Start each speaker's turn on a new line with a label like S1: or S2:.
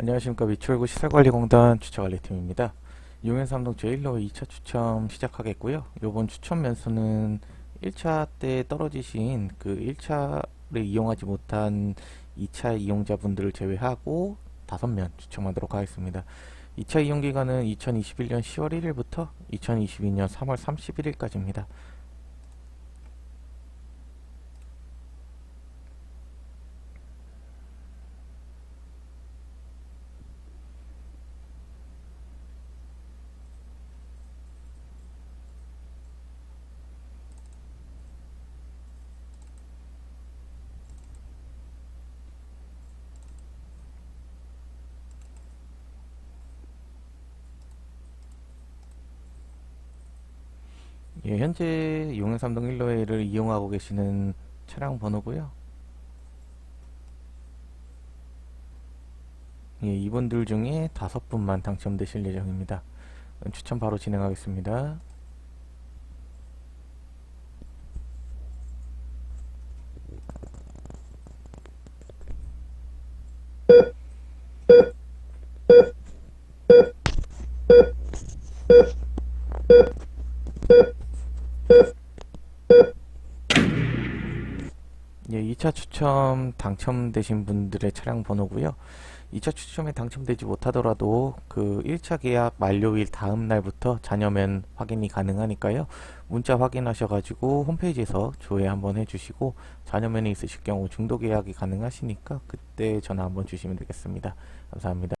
S1: 안녕하십니까 미추홀구 시설관리공단 주차관리팀입니다. 용현삼동 제1로 2차 추첨 시작하겠고요. 요번 추첨 면수는 1차 때 떨어지신 그 1차를 이용하지 못한 2차 이용자분들을 제외하고 5면 추첨하도록 하겠습니다. 2차 이용 기간은 2021년 10월 1일부터 2022년 3월 31일까지입니다. 예, 현재 용현삼동 1로회를 이용하고 계시는 차량 번호고요. 예, 이분들 중에 다섯 분만 당첨되실 예정입니다. 추첨 바로 진행하겠습니다. 예, 2차 추첨 당첨되신 분들의 차량 번호고요. 2차 추첨에 당첨되지 못하더라도 그 1차 계약 만료일 다음 날부터 잔여면 확인이 가능하니까요. 문자 확인하셔가지고 홈페이지에서 조회 한번 해주시고 잔여면이 있으실 경우 중도 계약이 가능하시니까 그때 전화 한번 주시면 되겠습니다. 감사합니다.